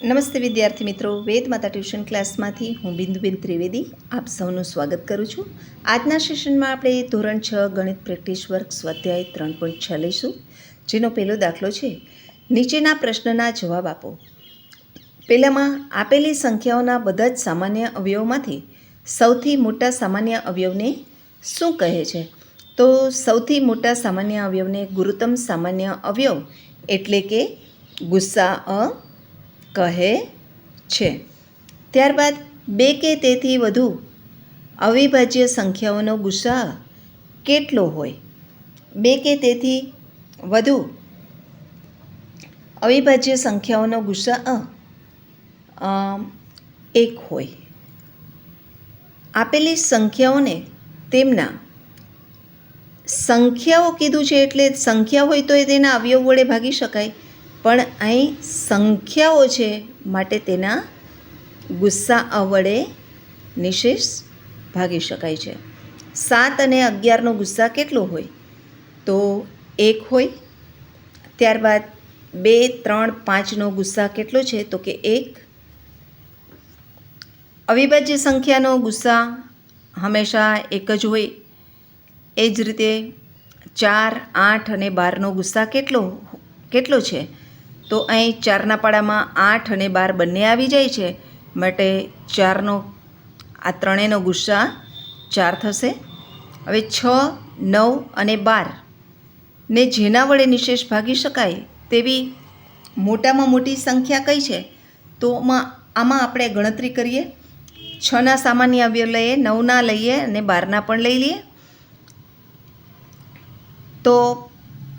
નમસ્તે વિદ્યાર્થી મિત્રો. વેદ માતા ટ્યુશન ક્લાસમાંથી હું બિંદુબેન ત્રિવેદી આપ સૌનું સ્વાગત કરું છું. આજના સેશનમાં આપણે ધોરણ છ ગણિત પ્રેક્ટિસ વર્ક સ્વાધ્યાય ત્રણ પોઈન્ટ છ લઈશું. જેનો પહેલો દાખલો છે, નીચેના પ્રશ્નના જવાબ આપો. પહેલામાં આપેલી સંખ્યાઓના બધા જ સામાન્ય અવયવમાંથી સૌથી મોટા સામાન્ય અવયવને શું કહે છે? તો સૌથી મોટા સામાન્ય અવયવને ગુરુત્તમ સામાન્ય અવયવ એટલે કે ગુસ્સા, અ કહે છે. ત્યારબાદ બે કે તેથી વધુ અવિભાજ્ય સંખ્યાઓનો ગુસ્સા કેટલો હોય? બે કે તેથી વધુ અવિભાજ્ય સંખ્યાઓનો ગુસ્સા, અ એક હોય. આપેલી સંખ્યાઓને તેમના સંખ્યાઓ કીધું છે એટલે સંખ્યા હોય તો એ તેના અવયવ વડે ભાગી શકાય. પણ અહીં સંખ્યાઓ છે માટે તેના ગુસ્સા અ વડે નિશેષ ભાગી શકાય છે. સાત અને અગિયારનો ગુસ્સા કેટલો હોય? તો એક હોય. ત્યારબાદ બે, ત્રણ, પાંચનો ગુસ્સા કેટલો છે? તો કે એક. અવિભાજ્ય સંખ્યાનો ગુસ્સા હંમેશા એક જ હોય. એ જ રીતે ચાર, આઠ અને બારનો ગુસ્સા કેટલો કેટલો છે? તો અહીં ચારના પાડામાં આઠ અને બાર બંને આવી જાય છે. માટે ચારનો, આ ત્રણેયનો ગુસ્સા ચાર થશે. હવે છ, નવ અને બાર ને જેના વડે નિશેષ ભાગી શકાય તેવી મોટામાં મોટી સંખ્યા કઈ છે? તો આમાં આપણે ગણતરી કરીએ. છના સામાન્ય અવયવ લઈએ, નવના લઈએ અને બારના પણ લઈ લઈએ. તો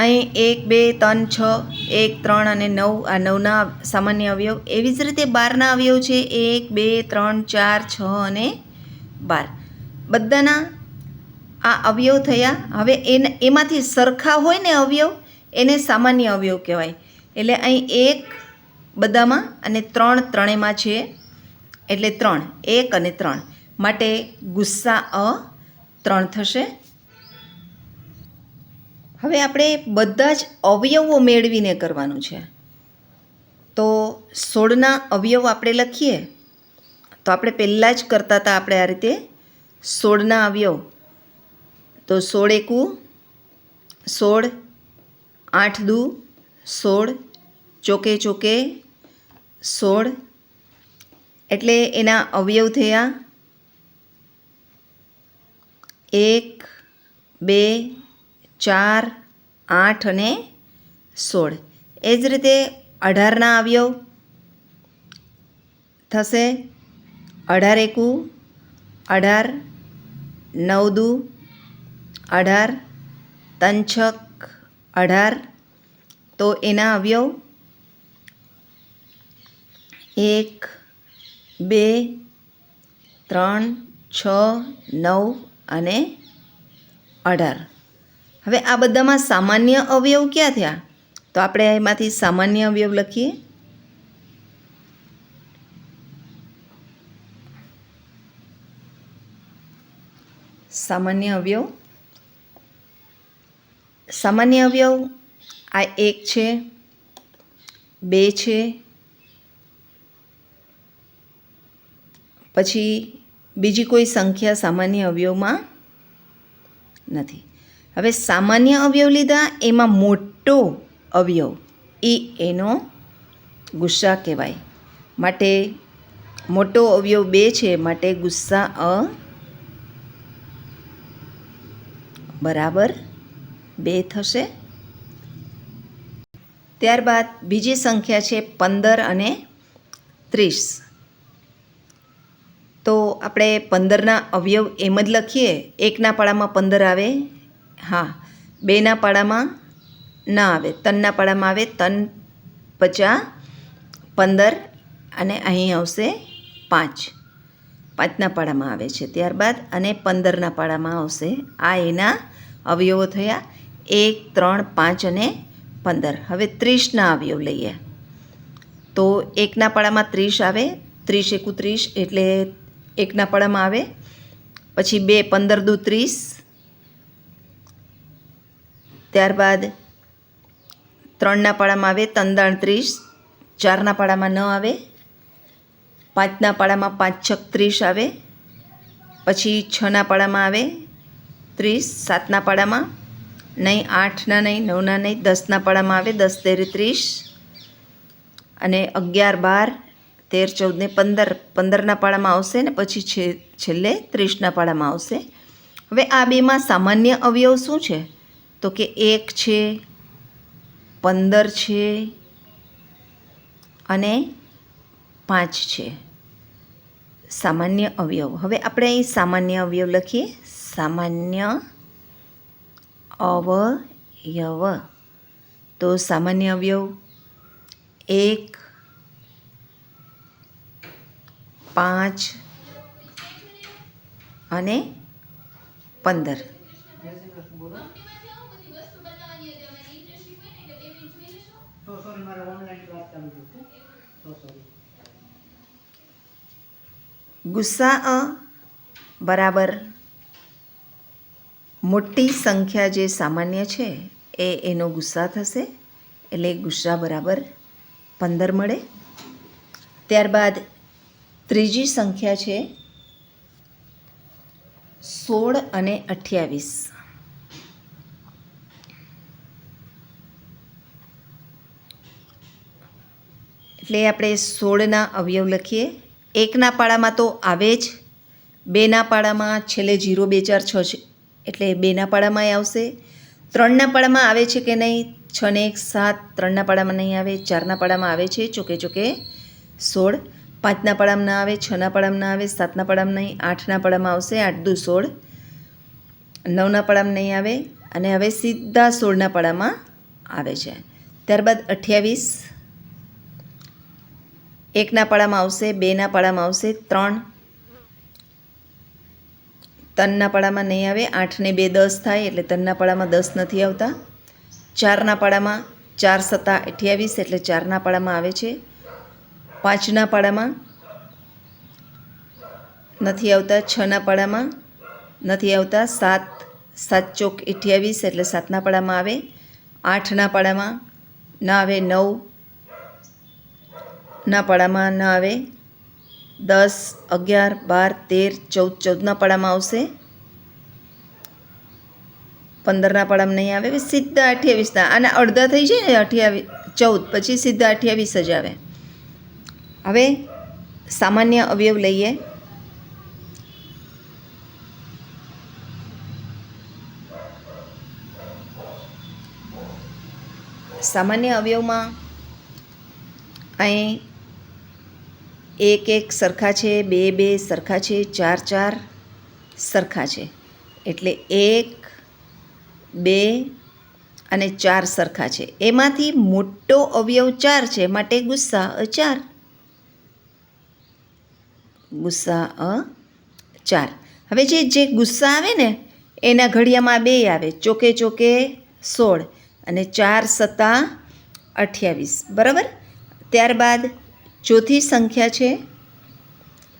અહીં એક, બે, ત્રણ, છ, એક, ત્રણ અને નવ, આ નવના સામાન્ય અવયવ. એવી જ રીતે બારના અવયવ છે એક, બે, ત્રણ, ચાર, છ અને બાર. બધાના આ અવયવ થયા. હવે એને, એમાંથી સરખા હોય ને અવયવ, એને સામાન્ય અવયવ કહેવાય. એટલે અહીં એક બધામાં અને ત્રણ ત્રણેયમાં છે. એટલે ત્રણ, એક અને ત્રણ. માટે ગુસ્સા અ ત્રણ થશે. હવે આપણે બધા જ અવયવો મેળવીને કરવાનું છે. તો સોળના અવયવ આપણે લખીએ. તો આપણે પહેલાં જ કરતા હતા આપણે આ રીતે સોળના અવયવ. તો સોળ એકુ, સોળ, આઠ દુ, સોળ, ચોકે ચોકે, સોળ. એટલે એના અવયવ થયા. એક, બે ચાર, આઠ અને સોળ. એ જ રીતે અઢારના અવયવ થશે અઢાર એકુ, અઢાર નવ દુ અઢાર તંછક અઢાર. તો એના અવયવ એક, બે, ત્રણ, છ, નવ અને અઢાર. હવે આ બધામાં સામાન્ય અવયવ ક્યાં થયા? તો આપણે એમાંથી સામાન્ય અવયવ લખીએ. સામાન્ય અવયવ. સામાન્ય અવયવ આ એક છે, બે છે, પછી બીજી કોઈ સંખ્યા સામાન્ય અવયવમાં નથી. હવે સામાન્ય અવયવ લીધા, એમાં મોટો અવયવ એ એનો ગુસ્સા કહેવાય. માટે મોટો અવયવ બે છે, માટે ગુસ્સા અ બરાબર બે થશે. ત્યારબાદ બીજી સંખ્યા છે પંદર અને ત્રીસ. તો આપણે પંદરના અવયવ એમ જ લખીએ. એકના પાડામાં પંદર આવે હા, બેના પાડામાં ના આવે. તનના પાડામાં આવે, તન પચા પંદર અને અહીં આવશે પાંચ. પાંચના પાડામાં આવે છે ત્યારબાદ અને પંદરના પાડામાં આવશે. આ એના અવયવો થયા. એક, ત્રણ, પાંચ અને પંદર. હવે ત્રીસના અવયવ લઈએ. તો એકના પાડામાં ત્રીસ આવે. ત્રીસ એકુ ત્રીસ એટલે એકના પાડામાં આવે. પછી બે, પંદર દુ ત્રીસ. ત્યારબાદ ત્રણના પાડામાં આવે તંદાણ ત્રીસ, ચારના પાડામાં ન આવે, પાંચના પાડામાં પાંચ છક ત્રીસ આવે, પછી છના પાડામાં આવે ત્રીસ, સાતના પાડામાં નહીં, આઠના નહીં, નવના નહીં, દસના પાડામાં આવે દસ, તેર, ત્રીસ અને અગિયાર, બાર, તેર ચૌદ ને પંદર, પંદરના પાડામાં આવશે ને પછી છે, છેલ્લે ત્રીસના પાડામાં આવશે. હવે આ બેમાં સામાન્ય અવયવ શું છે? તો કે એક છે, પંદર છે અને પાંચ છે. સામાન્ય અવયવ. હવે આપણે અહીં સામાન્ય અવયવ લખીએ. સામાન્ય અવયવ. તો સામાન્ય અવયવ એક, પાંચ અને પંદર. સો સોરી મારે ઓનલાઈન ક્લાસ ચાલુ છે. સો સોરી ગુસ્સા બરાબર. મોટી સંખ્યા જે સામાન્ય છે, એ એનો ગુસ્સા થશે. એટલે ગુસ્સા બરાબર પંદર મળે. ત્યારબાદ ત્રીજી સંખ્યા છે સોળ અને અઠ્યાવીસ. એટલે આપણે સોળના અવયવ લખીએ. એકના પાડામાં તો આવે જ. બેના પાડામાં છેલ્લે જીરો, બે, ચાર, છ છે. એટલે બેના પાડામાં આવશે. ત્રણના પાડામાં આવે છે કે નહીં? છ ને એક, સાત. ત્રણના પાડામાં નહીં આવે. ચારના પાડામાં આવે છે. ચોકે ચોકે સોળ. પાંચના પાડામાં ના આવે. છના પાડામાં ના આવે. સાતના પાડામાં નહીં. આઠના પાડામાં આવશે. આઠ દુ સોળ. નવના પાડામાં નહીં આવે. અને હવે સીધા સોળના પાડામાં આવે છે. ત્યારબાદ અઠ્યાવીસ. એકના પાડામાં આવશે, બેના પાડામાં આવશે, ત્રણ. તનના પાડામાં નહીં આવે, આઠને બે દસ થાય, એટલે તનના પાડામાં દસ નથી આવતા. ચારના પાડામાં ચાર સત્તા અઠ્યાવીસ, એટલે ચારના પાડામાં આવે છે. પાંચના પાડામાં નથી આવતા, છના પાડામાં નથી આવતા, સાત સાત ચોક અઠ્યાવીસ, એટલે સાતના પાડામાં આવે. આઠના પાડામાં ના આવે, નવ. ના પાડામાં ન આવે. દસ, અગિયાર, બાર, તેર, ચૌદ, ચૌદના પાડામાં આવશે. પંદરના પાડામાં નહીં આવે. સીધા અઠ્યાવીસના અને અડધા થઈ જાય ને અઠ્યાવીસ ચૌદ, પછી સીધા અઠ્યાવીસ જ આવે. હવે સામાન્ય અવયવ લઈએ. સામાન્ય અવયવમાં અહીં એક એક સરખા છે, બે બે સરખા છે, ચાર ચાર સરખા છે. એટલે એક, બે અને ચાર સરખા છે. એમાંથી મોટો અવયવ ચાર છે, માટે ગુસ્સા અ ચાર. ગુસ્સા અ ચાર. હવે જે જે ગુસ્સા આવે ને, એના ઘડિયામાં બે આવે. ચોકે ચોકે સોળ અને ચાર સત્તા અઠ્યાવીસ. બરાબર? ત્યારબાદ ચોથી સંખ્યા છે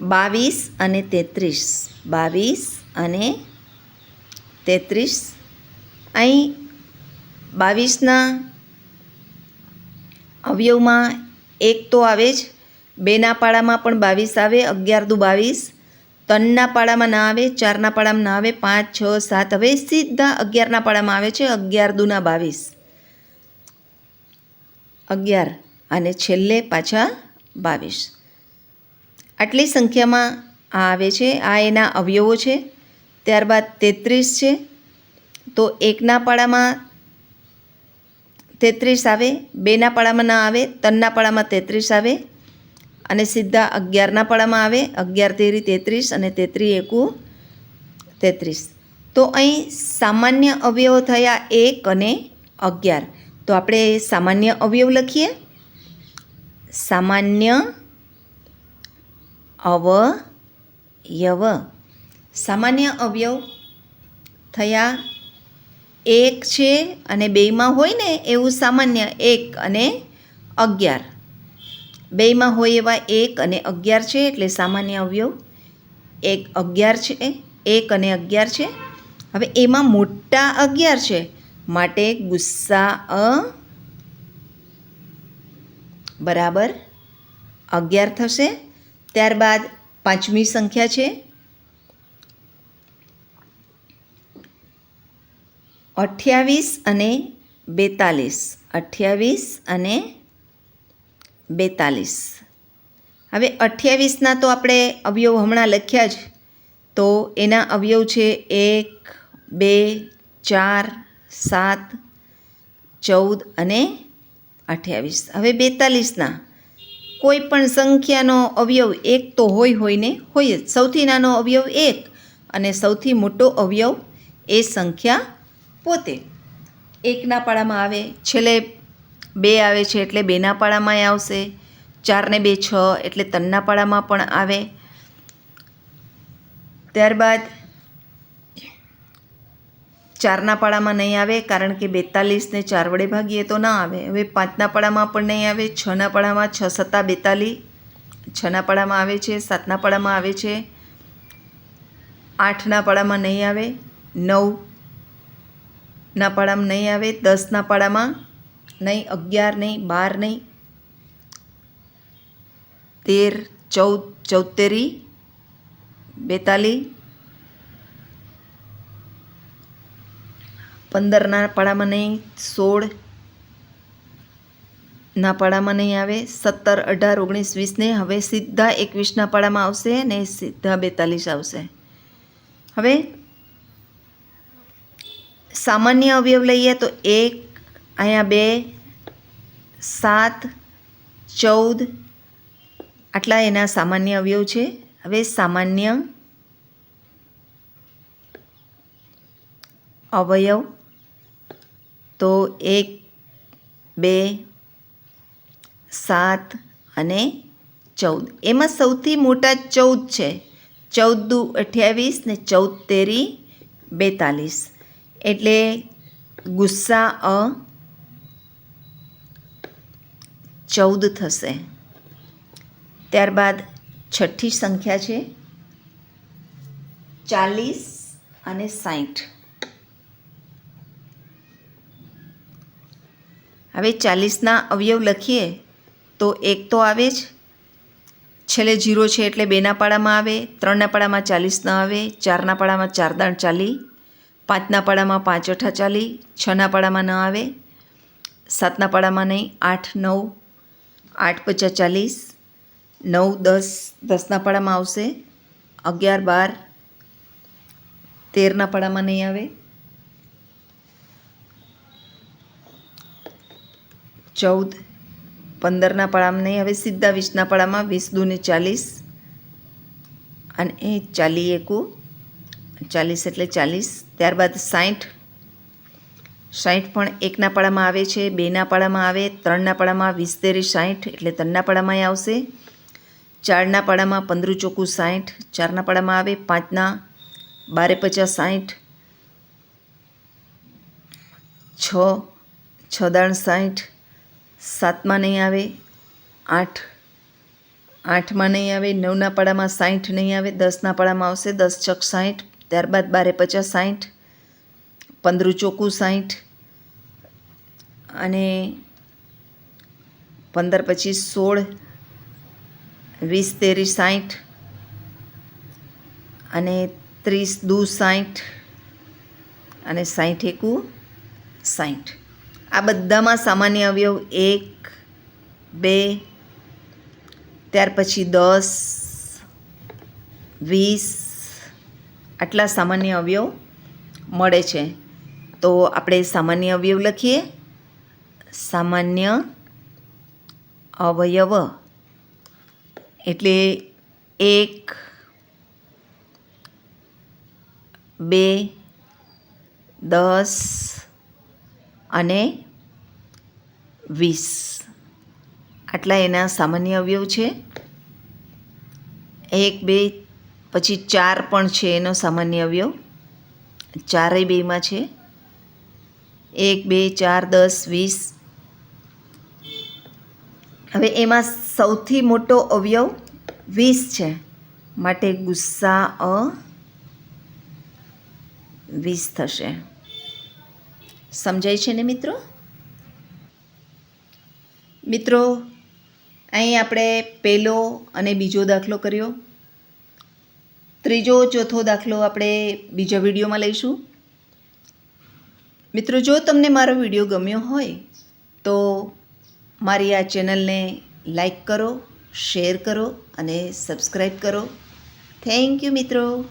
બાવીસ અને તેત્રીસ. બાવીસ અને તેત્રીસ. અહીં બાવીસના અવયવમાં એક તો આવે જ. બેના પાડામાં પણ બાવીસ આવે અગિયાર દુ બાવીસ. ત્રણના પાડામાં ના આવે, ચારના પાડામાં ના આવે, પાંચ, છ, સાત. હવે સીધા અગિયારના પાડામાં આવે છે અગિયાર દુના બાવીસ. અગિયાર. અને છેલ્લે પાછા બાવીસ. આટલી સંખ્યામાં આ આવે છે, આ એના અવયવો છે, ત્યારબાદ તેત્રીસ છે. તો એકના પાડામાં તેત્રીસ આવે, બેના પાડામાં ના આવે, ત્રણના પાડામાં તેત્રીસ આવે અને સીધા અગિયારના પાડામાં આવે, અગિયાર તેરી તેત્રીસ અને તેત્રી એકુ તેત્રીસ. તો અહીં સામાન્ય અવયવો થયા એક અને અગિયાર. તો આપણે સામાન્ય અવયવ લખીએ. સામાન્ય અવયવ. સામાન્ય અવયવ થયા એક છે અને બેયમાં હોય ને એવું સામાન્ય એક અને અગિયાર. બેયમાં હોય એવા એક અને અગિયાર છે એટલે સામાન્ય અવયવ. એક અગિયાર છે, એક અને અગિયાર છે. હવે એમાં મોટા અગિયાર છે. માટે ગુસ્સા અ બરાબર? અગિયાર થશે. ત્યારબાદ પાંચમી સંખ્યા છે. અઠ્યાવીસ અને બેતાલીસ. અઠ્યાવીસ અને બેતાલીસ. હવે અઠ્યાવીસના તો આપણે અવયવ હમણાં લખ્યા જ. તો એના અવયવ છે એક, બે, ચાર, સાત, ચૌદ અને અઠ્યાવીસ. હવે બેતાલીસના. કોઈ પણ સંખ્યાનો અવયવ એક તો હોય હોય ને, હોય જ. સૌથી નાનો અવયવ એક અને સૌથી મોટો અવયવ એ સંખ્યા પોતે. એકના પાડામાં આવે, છેલ્લે બે આવે છે એટલે બેના પાડામાંય આવશે. ચારને બે છ એટલે ત્રણના પાડામાં પણ આવે. ત્યારબાદ ચારના પાડામાં નહીં આવે કારણ કે બેતાલીસને ચાર વડે ભાગીએ તો ના આવે. હવે પાંચના પાડામાં પણ નહીં આવે છના પાડામાં છ સત્તા બેતાલીસ છના પાડામાં આવે છે સાતના પાડામાં આવે છે આઠના પાડામાં નહીં આવે નવના પાડામાં નહીં આવે દસના પાડામાં નહીં, અગિયાર નહીં, બાર નહીં, તેર, ચૌદ ચૌતેરી બેતાલીસ પંદરના પાડામાં નહીં, સોળ ના પાડામાં નહીં આવે, સત્તર, અઢાર, ઓગણીસ વીસને હવે સીધા એકવીસના પાડામાં આવશે ને સીધા બેતાલીસ આવશે. હવે સામાન્ય અવયવ લઈએ તો એક, અહીંયા બે, સાત, ચૌદ, આટલા એના સામાન્ય અવયવ છે. હવે સામાન્ય અવયવ તો એક, બે, સાત અને ચૌદ. એમાં સૌથી મોટા ચૌદ છે. ચૌદ દુ અઠ્યાવીસ ને ચૌદ તેરી બેતાલીસ. એટલે ગુસ્સા અ ચૌદ થશે. ત્યારબાદ છઠ્ઠી સંખ્યા છે. ચાલીસ અને સાઠ હવે ચાલીસના અવયવ લખીએ તો એક તો આવે જ. છેલ્લે જીરો છે એટલે બેના પાડામાં આવે, ત્રણના પાડામાં ચાલીસ ન આવે, ચારના પાડામાં ચાર દાણ ચાલી, પાંચના પાડામાં પાંચ અઠા ચાલી, છના પાડામાં ન આવે, સાતના પાડામાં નહીં, આઠ, નવ, આઠ પચાસ ચાલીસ, નવ, દસ, દસના પાડામાં આવશે, અગિયાર, બાર, તેરના પાડામાં નહીં આવે. ચૌદ, પંદરના પાડામાં નહીં, હવે સીધા વીસના પાડામાં વીસ દૂને ચાલીસ અને એ ચાલી એકુ ચાલીસ એટલે ચાલીસ, ત્યારબાદ સાઠ સાઠ પણ એકના પાડામાં આવે છે, બેના પાડામાં આવે, ત્રણના પાડામાં વીસ તેરી સાઠ એટલે ત્રણના પાડામાં આવશે. ચારના પાડામાં પંદર ચોખ્ખું સાઠ ચારના પાડામાં આવે પાંચના બારે પચાસ સાઠ છ છ દાણ સાઠ સાતમાં નહીં આવે, આઠ, આઠમાં નહીં આવે, નવના પાડામાં સાઠ નહીં આવે, દસના પાડામાં આવશે, દસ છક સાઠ, ત્યારબાદ બારે પચાસ સાઠ, પંદર ચોખ્ખું સાઠ, અને પંદર પછી સોળ, વીસ તેરી સાઠ, અને ત્રીસ દુ સાઠ, અને સાઠ એકુ સાઠ. આ બધામાં સામાન્ય અવયવ એક, બે, ત્યાર પછી દસ, વીસ, આટલા સામાન્ય અવયવ મળે છે. તો આપણે સામાન્ય અવયવ લખીએ. સામાન્ય અવયવ એટલે એક, બે, દસ અને વીસ. આટલા એના સામાન્ય અવયવ છે. એક, બે, પછી ચાર પણ છે એનો સામાન્ય અવયવ. ચારેય બેમાં છે. એક, બે, ચાર, દસ, વીસ. હવે એમાં સૌથી મોટો અવયવ વીસ છે. માટે ગુસ્સા અ વીસ થશે. સમજાય છે ને મિત્રો? મિત્રો, અહીં આપણે પહેલો અને બીજો દાખલો કર્યો. ત્રીજો, ચોથો દાખલો આપણે બીજા વિડીયોમાં લઈશું. મિત્રો, જો તમને મારો વીડિયો ગમ્યો હોય, તો મારી આ ચેનલને લાઈક કરો, શેર કરો અને સબસ્ક્રાઈબ કરો. થેન્ક યુ મિત્રો.